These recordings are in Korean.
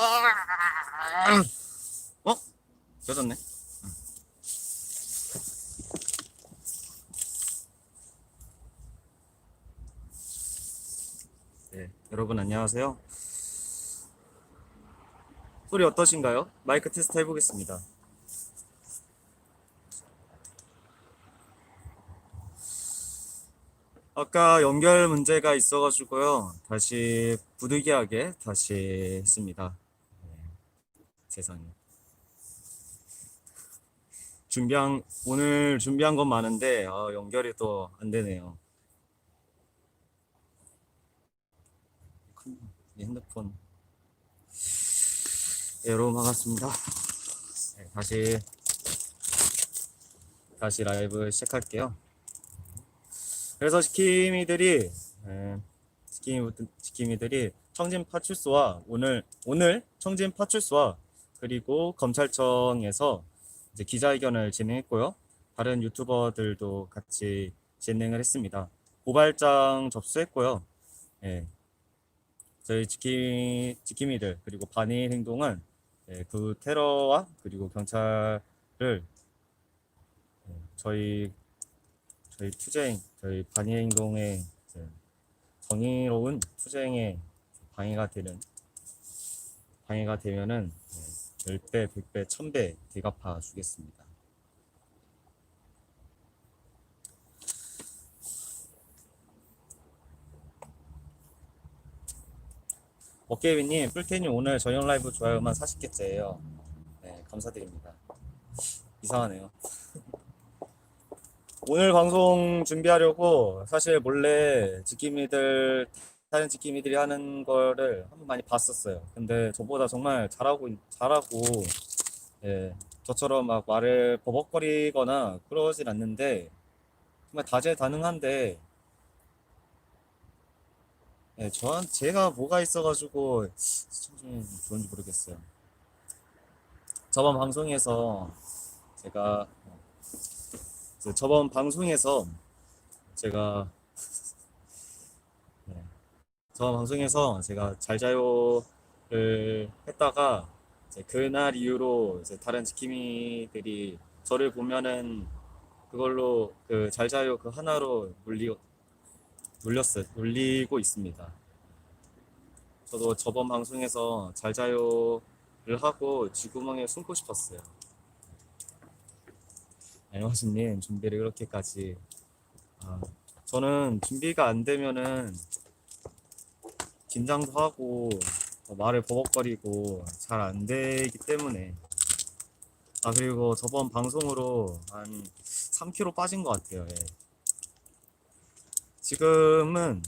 아! 어? 젖었네. 네, 여러분 안녕하세요. 소리 어떠신가요? 마이크 테스트 해보겠습니다. 아까 연결 문제가 있어가지고요. 다시 부득이하게 다시 했습니다. 네, 세상에. 준비한, 오늘 준비한 건 많은데, 아, 연결이 또 안 되네요. 이 핸드폰. 네, 여러분 반갑습니다. 네, 다시, 다시 라이브 시작할게요. 그래서 지킴이들이 에, 지킴이 지킴이들이 청진 파출소와 오늘 오늘 청진 파출소와 그리고 검찰청에서 이제 기자회견을 진행했고요. 다른 유튜버들도 같이 진행을 했습니다. 고발장 접수했고요. 예. 저희 지킴이 지킴이들 그리고 반일 행동은 예, 그 테러와 그리고 경찰을 예, 저희 저희 투쟁, 저희 반일 행동의 정의로운 투쟁에 방해가 되는 방해가 되면은 네, 10배, 100배, 1000배 대갚아 주겠습니다. 어깨비님, 뿔테님 오늘 저녁 라이브 좋아요만 40개째예요. 네, 감사드립니다. 이상하네요. 오늘 방송 준비하려고 사실 몰래 지킴이들 다른 지킴이들이 하는 거를 한번 많이 봤었어요. 근데 저보다 정말 잘하고 잘하고 예, 저처럼 막 말을 버벅거리거나 그러진 않는데 정말 다재다능한데 예, 저한 제가 뭐가 있어가지고 시청률이 좋은지 모르겠어요. 저번 방송에서 제가 그 저번 방송에서 제가 네, 저번 방송에서 제가 잘 자요를 했다가 이제 그날 이후로 이제 다른 지킴이들이 저를 보면은 그걸로 그 잘 자요 그 하나로 물리 물렸어요 물리고 있습니다. 저도 저번 방송에서 잘 자요를 하고 쥐구멍에 숨고 싶었어요. 안녕하십님 준비를 이렇게까지 아, 저는 준비가 안 되면은 긴장도 하고 어, 말을 버벅거리고 잘 안 되기 때문에 아 그리고 저번 방송으로 한 3kg 빠진 것 같아요 예. 지금은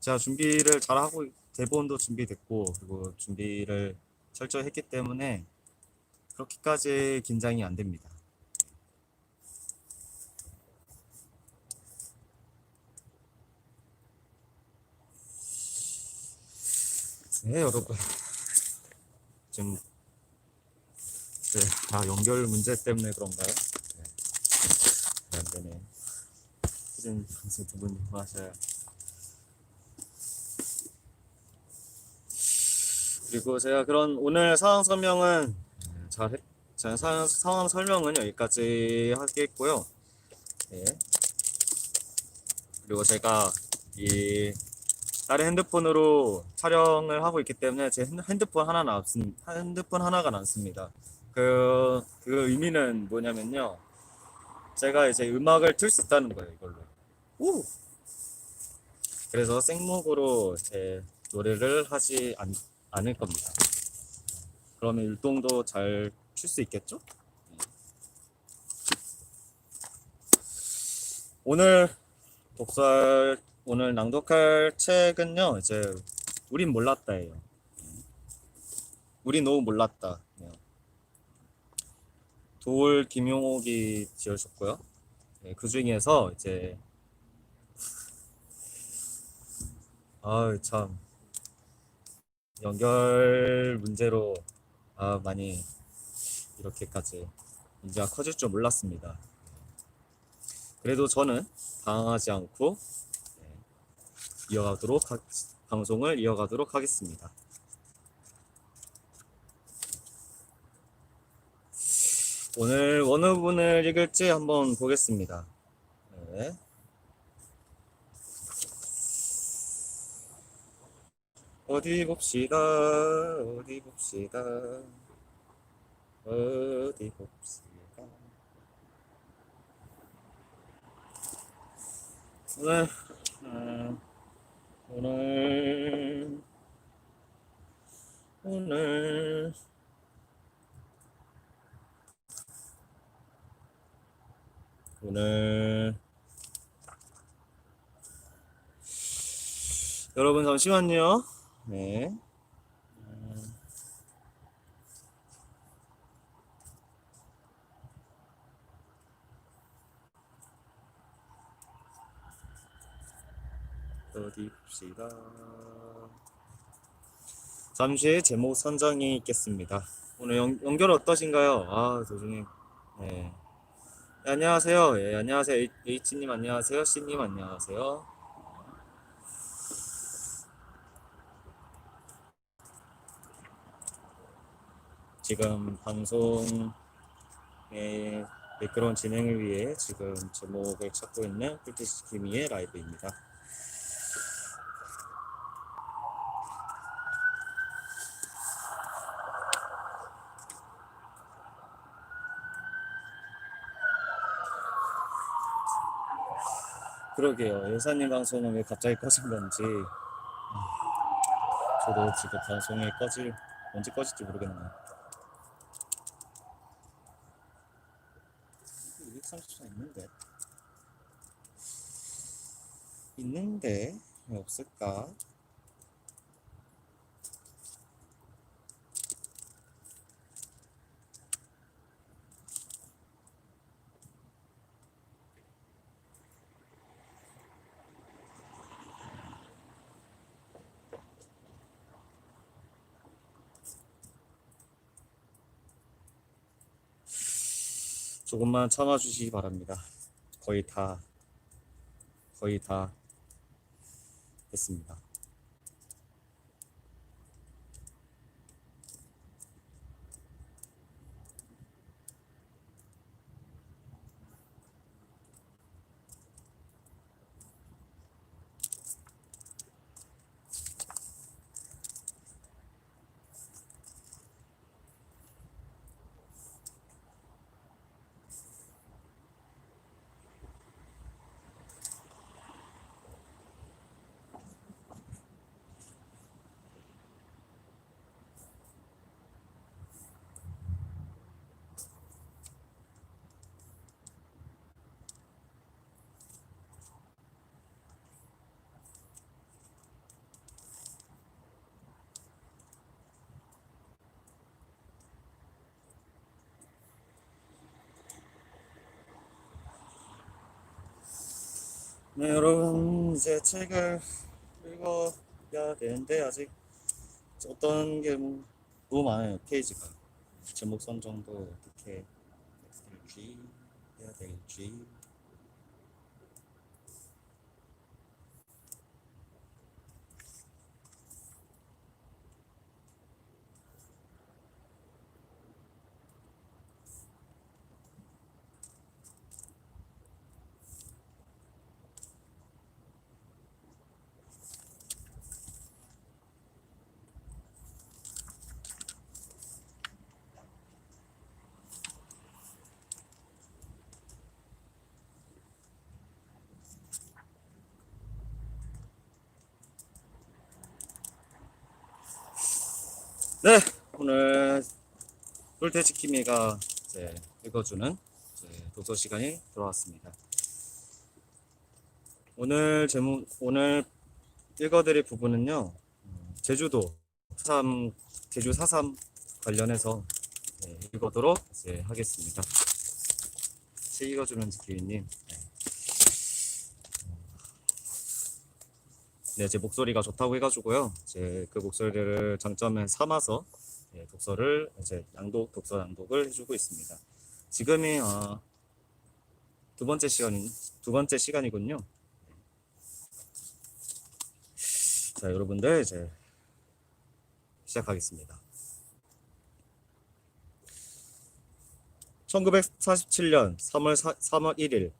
제가 준비를 잘 하고 대본도 준비됐고 그리고 준비를 철저히 했기 때문에 그렇게까지 긴장이 안 됩니다. 네, 여러분. 지금, 네, 아, 연결 문제 때문에 그런가요? 네. 안 되네. 시즌 방송 두분 하셔야. 그리고 제가 그런 오늘 상황 설명은 잘 했, 제 상황, 상황 설명은 여기까지 하겠고요. 네. 그리고 제가 이 다른 핸드폰으로 촬영을 하고 있기 때문에 제 핸- 핸드폰 하나 남습니다. 핸드폰 하나가 남습니다. 그, 그 의미는 뭐냐면요. 제가 이제 음악을 틀 수 있다는 거예요, 이걸로. 오! 그래서 생목으로 제 노래를 하지 않, 않을 겁니다. 그러면 율동도 잘 출 수 있겠죠? 네. 오늘 독설 오늘 낭독할 책은요, 이제, 우린 몰랐다예요. 우린 너무 몰랐다. 네. 도울 김용옥이 지으셨고요. 네, 그 중에서 이제, 아 참, 연결 문제로, 아, 많이, 이렇게까지 문제가 커질 줄 몰랐습니다. 그래도 저는 당황하지 않고, 이어가도록 하, 방송을 이어가도록 하겠습니다. 오늘 어느 분을 읽을지 한번 보겠습니다. 네. 어디 봅시다. 어디 봅시다. 어디 봅시다. 오늘 음. 오늘 오늘 오늘 여러분 잠시만요. 네. 음, 어디 봅시다. 잠시 제목 선정이 있겠습니다. 오늘 연, 연결 어떠신가요? 아, 도중에. 네. 네, 안녕하세요. 예, 안녕하세요. H님 안녕하세요. C님 안녕하세요. 지금 방송의 매끄러운 진행을 위해 지금 제목을 찾고 있는 꿀티시 키미의 라이브입니다. 그러게요. 예사님 방송은 왜 갑자기 꺼진 건지 음, 저도 지금 방송이 꺼질 언제 꺼질지 모르겠네요. 230원 있는데 있는데 왜 없을까? 조금만 참아주시기 바랍니다. 거의 다 거의 다 됐습니다. 네, 여러분 이제 책을 읽어야 되는데 아직 어떤 게 뭐- 너무 많아요. 페이지가. 제목 선정도 어떻게 될지 해야 될지 네 오늘 꿀돼지키미가 이제 읽어주는 이제 독서 시간이 돌아왔습니다. 오늘 제목 오늘 읽어드릴 부분은요 음, 제주도 4.3 제주 4.3 관련해서 네, 읽어도록 이제 하겠습니다. 책 읽어주는 지키님 네. 네, 제 목소리가 좋다고 해가지고요. 제 그 목소리를 장점에 삼아서 네, 독서를 이제 낭독 독서 낭독을 해주고 있습니다. 지금이 어, 두 번째 시간인 두 번째 시간이군요. 자, 여러분들 이제 시작하겠습니다. 1947년 3월 3월 1일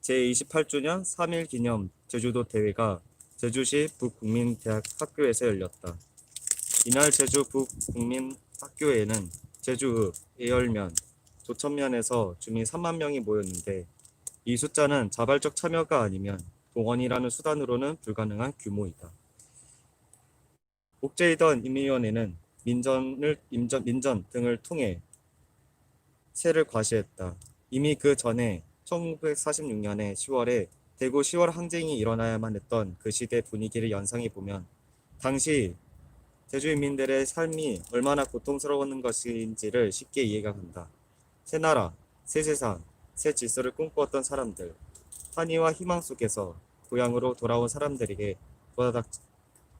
제28주년 3.1 기념 제주도 대회가 제주시 북국민대학 학교에서 열렸다. 이날 제주 북국민학교에는 제주읍, 예열면, 조천면에서 주민 3만 명이 모였는데 이 숫자는 자발적 참여가 아니면 동원이라는 수단으로는 불가능한 규모이다. 국제이던 임의위원회는 민전을 임전, 민전 등을 통해 세를 과시했다. 이미 그 전에 1946년에 10월에 대구 10월 항쟁이 일어나야만 했던 그 시대 분위기를 연상해 보면 당시 제주인민들의 삶이 얼마나 고통스러웠는 것인지를 쉽게 이해가 간다. 새 나라, 새 세상, 새 질서를 꿈꾸었던 사람들, 환희와 희망 속에서 고향으로 돌아온 사람들에게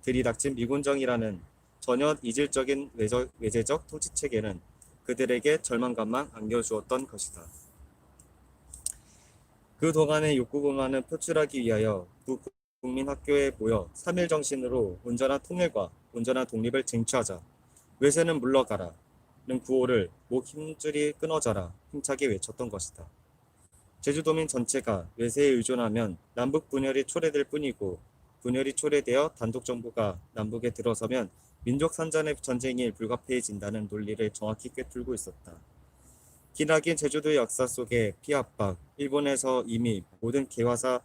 들이닥친 미군정이라는 전혀 이질적인 외적, 외제적 통치 체계는 그들에게 절망감만 안겨주었던 것이다. 그 동안의 욕구공안을 표출하기 위하여 북국민학교에 모여 3일 정신으로 온전한 통일과 온전한 독립을 쟁취하자. 외세는 물러가라. 는 구호를 목 힘줄이 끊어져라 힘차게 외쳤던 것이다. 제주도민 전체가 외세에 의존하면 남북 분열이 초래될 뿐이고 분열이 초래되어 단독 정부가 남북에 들어서면 민족 산전의 전쟁이 불가피해진다는 논리를 정확히 꿰뚫고 있었다. 기나긴 제주도의 역사 속에 피압박, 일본에서 이미 모든 개화사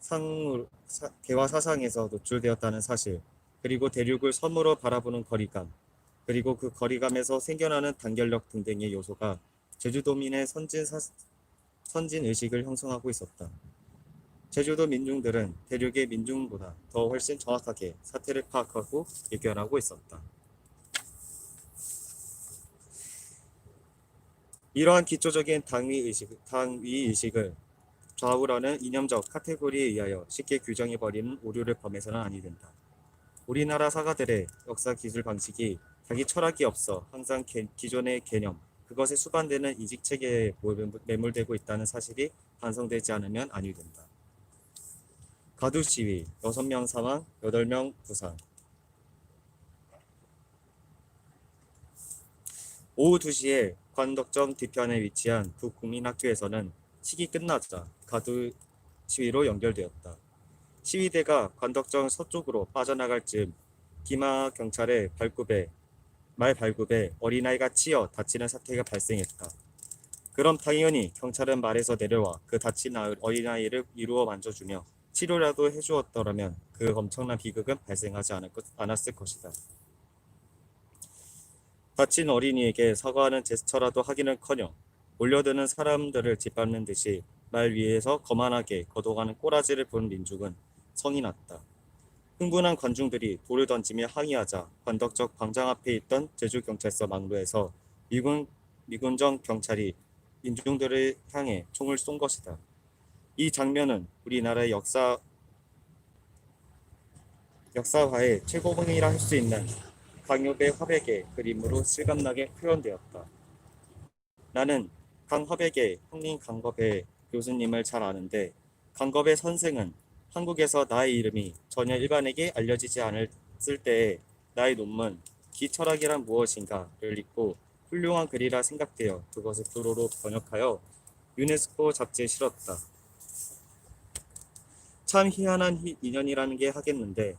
상 사, 개화 사상에서 노출되었다는 사실, 그리고 대륙을 섬으로 바라보는 거리감, 그리고 그 거리감에서 생겨나는 단결력 등등의 요소가 제주도민의 선진 사, 선진 의식을 형성하고 있었다. 제주도 민중들은 대륙의 민중보다 더 훨씬 정확하게 사태를 파악하고 예견하고 있었다. 이러한 기초적인 당위 의식, 당위 의식을 좌우라는 이념적 카테고리에 의하여 쉽게 규정해버리는 오류를 범해서는 아니 된다. 우리나라 사가들의 역사 기술 방식이 자기 철학이 없어 항상 개, 기존의 개념, 그것에 수반되는 이직 체계에 매몰되고 있다는 사실이 반성되지 않으면 아니 된다. 가두 시위 6명 사망, 8명 부상. 오후 2시에 관덕정 뒤편에 위치한 북국민학교에서는 식이 끝나자 가두 시위로 연결되었다. 시위대가 관덕정 서쪽으로 빠져나갈 즈음 기마 경찰의 발굽에 말 발굽에 어린아이가 치여 다치는 사태가 발생했다. 그럼 당연히 경찰은 말에서 내려와 그 다친 어린아이를 이루어 만져주며 치료라도 해주었더라면 그 엄청난 비극은 발생하지 않았을 것이다. 다친 어린이에게 사과하는 제스처라도 하기는커녕 몰려드는 사람들을 짓밟는 듯이 말 위에서 거만하게 걷어가는 꼬라지를 본 민중은 성이 났다. 흥분한 관중들이 돌을 던지며 항의하자 관덕적 광장 앞에 있던 제주 경찰서 망루에서 미군, 미군정 경찰이 민중들을 향해 총을 쏜 것이다. 이 장면은 우리나라의 역사 역사화의 최고봉이라 할 수 있는 강협의 화백의 그림으로 실감나게 표현되었다. 나는 강화백의 형님 강겁의 교수님을 잘 아는데 강겁의 선생은 한국에서 나의 이름이 전혀 일반에게 알려지지 않았을 때에 나의 논문 기철학이란 무엇인가를 읽고 훌륭한 글이라 생각되어 그것을 불어로 번역하여 유네스코 잡지에 실었다. 참 희한한 희, 인연이라는 게 하겠는데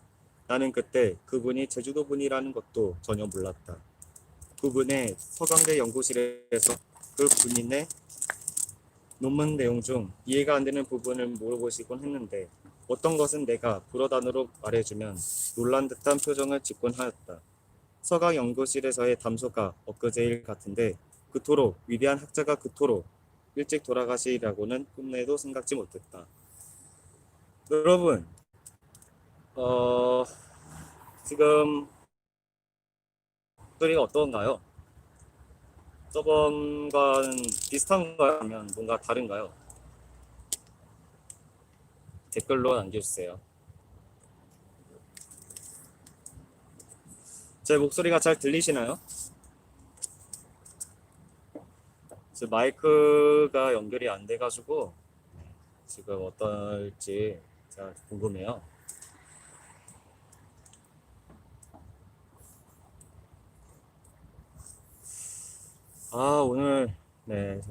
나는 그때 그분이 제주도 분이라는 것도 전혀 몰랐다. 그분의 서강대 연구실에서 그 군인의 논문 내용 중 이해가 안 되는 부분을 물어보시곤 했는데 어떤 것은 내가 불어단으로 말해주면 놀란 듯한 표정을 짓곤 하였다. 서강 연구실에서의 담소가 엊그제일 같은데 그토록 위대한 학자가 그토록 일찍 돌아가시리라고는 꿈에도 생각지 못했다. 여러분, 어, 지금 소리가 어떤가요? 저번과는 비슷한가요? 아니면 뭔가 다른가요? 댓글로 남겨주세요. 제 목소리가 잘 들리시나요? 제 마이크가 연결이 안 돼가지고 지금 어떨지 제가 궁금해요. 아, 오늘 네,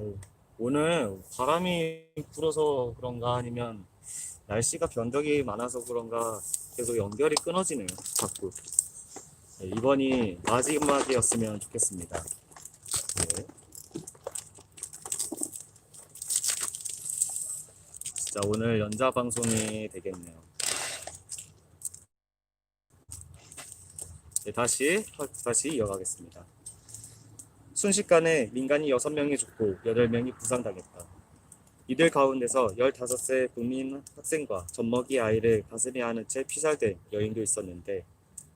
오늘 바람이 불어서 그런가 아니면 날씨가 변덕이 많아서 그런가 계속 연결이 끊어지네요. 자꾸. 네, 이번이 마지막이었으면 좋겠습니다. 네. 진짜 오늘 연자 방송이 되겠네요. 네, 다시 다시 이어가겠습니다. 순식간에 민간이 6명이 죽고 8명이 부상당했다. 이들 가운데서 15세 국민 학생과 젖먹이 아이를 가슴에 안은 채 피살된 여인도 있었는데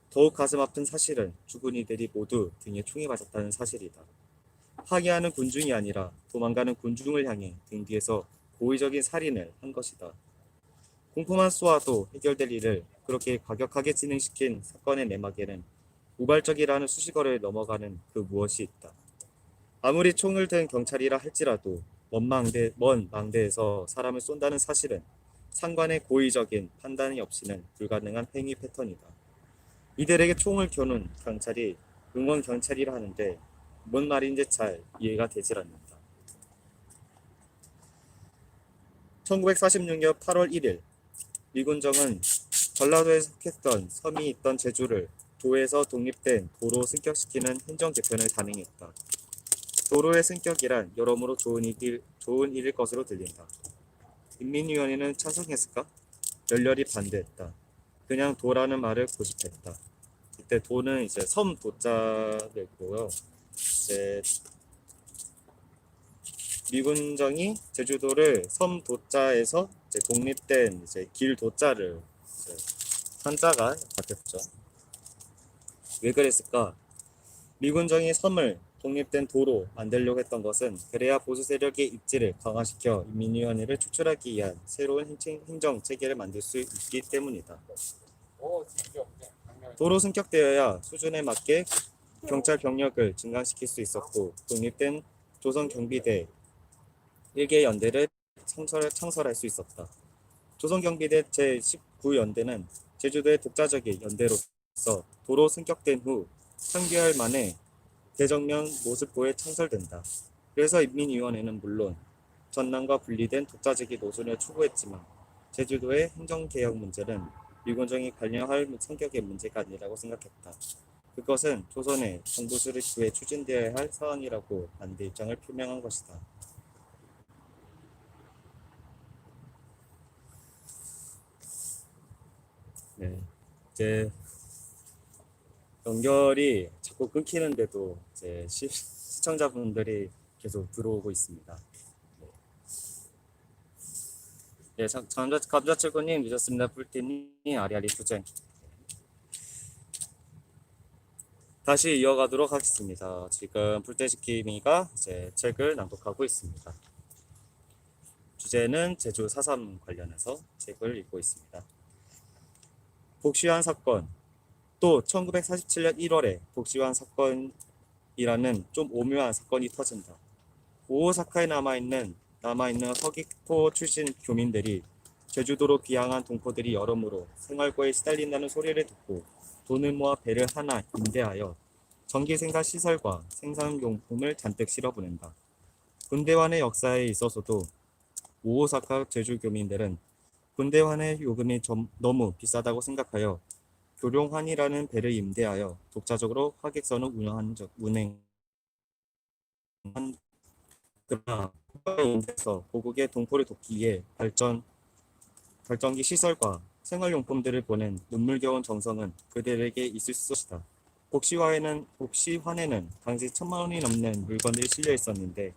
더욱 가슴 아픈 사실은 죽은 이들이 모두 등에 총이 맞았다는 사실이다. 항의하는 군중이 아니라 도망가는 군중을 향해 등 뒤에서 고의적인 살인을 한 것이다. 공포만 쏘아도 해결될 일을 그렇게 과격하게 진행시킨 사건의 내막에는 우발적이라는 수식어를 넘어가는 그 무엇이 있다. 아무리 총을 든 경찰이라 할지라도 먼 망대, 먼 망대에서 사람을 쏜다는 사실은 상관의 고의적인 판단이 없이는 불가능한 행위 패턴이다. 이들에게 총을 겨눈 경찰이 응원 경찰이라 하는데 뭔 말인지 잘 이해가 되질 않는다. 1946년 8월 1일 미군정은 전라도에 속했던 섬이 있던 제주를 도에서 독립된 도로 승격시키는 행정 개편을 단행했다. 도로의 승격이란 여러모로 좋은 일, 좋은 일일 것으로 들린다. 인민위원회는 찬성했을까? 열렬히 반대했다. 그냥 도라는 말을 고집했다. 이때 도는 이제 섬 도자겠고요. 이제 미군정이 제주도를 섬 도자에서 이제 독립된 이제 길 도자를 이제 한자가 바뀌었죠. 왜 그랬을까? 미군정이 섬을 독립된 도로 만들려고 했던 것은 그래야 보수 세력의 입지를 강화시켜 인민위원회를 추출하기 위한 새로운 행정, 체계를 만들 수 있기 때문이다. 도로 승격되어야 수준에 맞게 경찰 병력을 증강시킬 수 있었고 독립된 조선 경비대 1개 연대를 창설, 창설할 수 있었다. 조선 경비대 제19연대는 제주도의 독자적인 연대로서 도로 승격된 후 3개월 만에 대정면 모습고에 창설된다. 그래서 인민위원회는 물론 전남과 분리된 독자적인 노선을 추구했지만 제주도의 행정개혁 문제는 미군정이 관여할 성격의 문제가 아니라고 생각했다. 그것은 조선의 정부수를 기회 추진되어야 할 사안이라고 반대 입장을 표명한 것이다. 네, 이제 연결이 자꾸 끊기는데도 이제 시, 시청자분들이 계속 들어오고 있습니다. 네, 자- 감자 감자칠구님 늦었습니다. 뿔띠님 아리아리 투쟁. 다시 이어가도록 하겠습니다. 지금 불때지킴이가 이제 책을 낭독하고 있습니다. 주제는 제주 4.3 관련해서 책을 읽고 있습니다. 복시환 사건 또 1947년 1월에 복시환 사건이라는 좀 오묘한 사건이 터진다. 오호사카에 남아있는 남아있는 서귀포 출신 교민들이 제주도로 귀향한 동포들이 여러모로 생활고에 시달린다는 소리를 듣고 돈을 모아 배를 하나 임대하여 전기생산 시설과 생산용품을 잔뜩 실어보낸다. 군대환의 역사에 있어서도 오호사카 제주 교민들은 군대환의 요금이 좀 너무 비싸다고 생각하여 교룡환이라는 배를 임대하여 독자적으로 화객선을 운영한 적, 운행 그러나 인에서 고국의 동포를 돕기 위해 발전 발전기 시설과 생활용품들을 보낸 눈물겨운 정성은 그들에게 있을 것이다. 복시화에는 복시환에는 당시 천만 원이 넘는 물건들이 실려 있었는데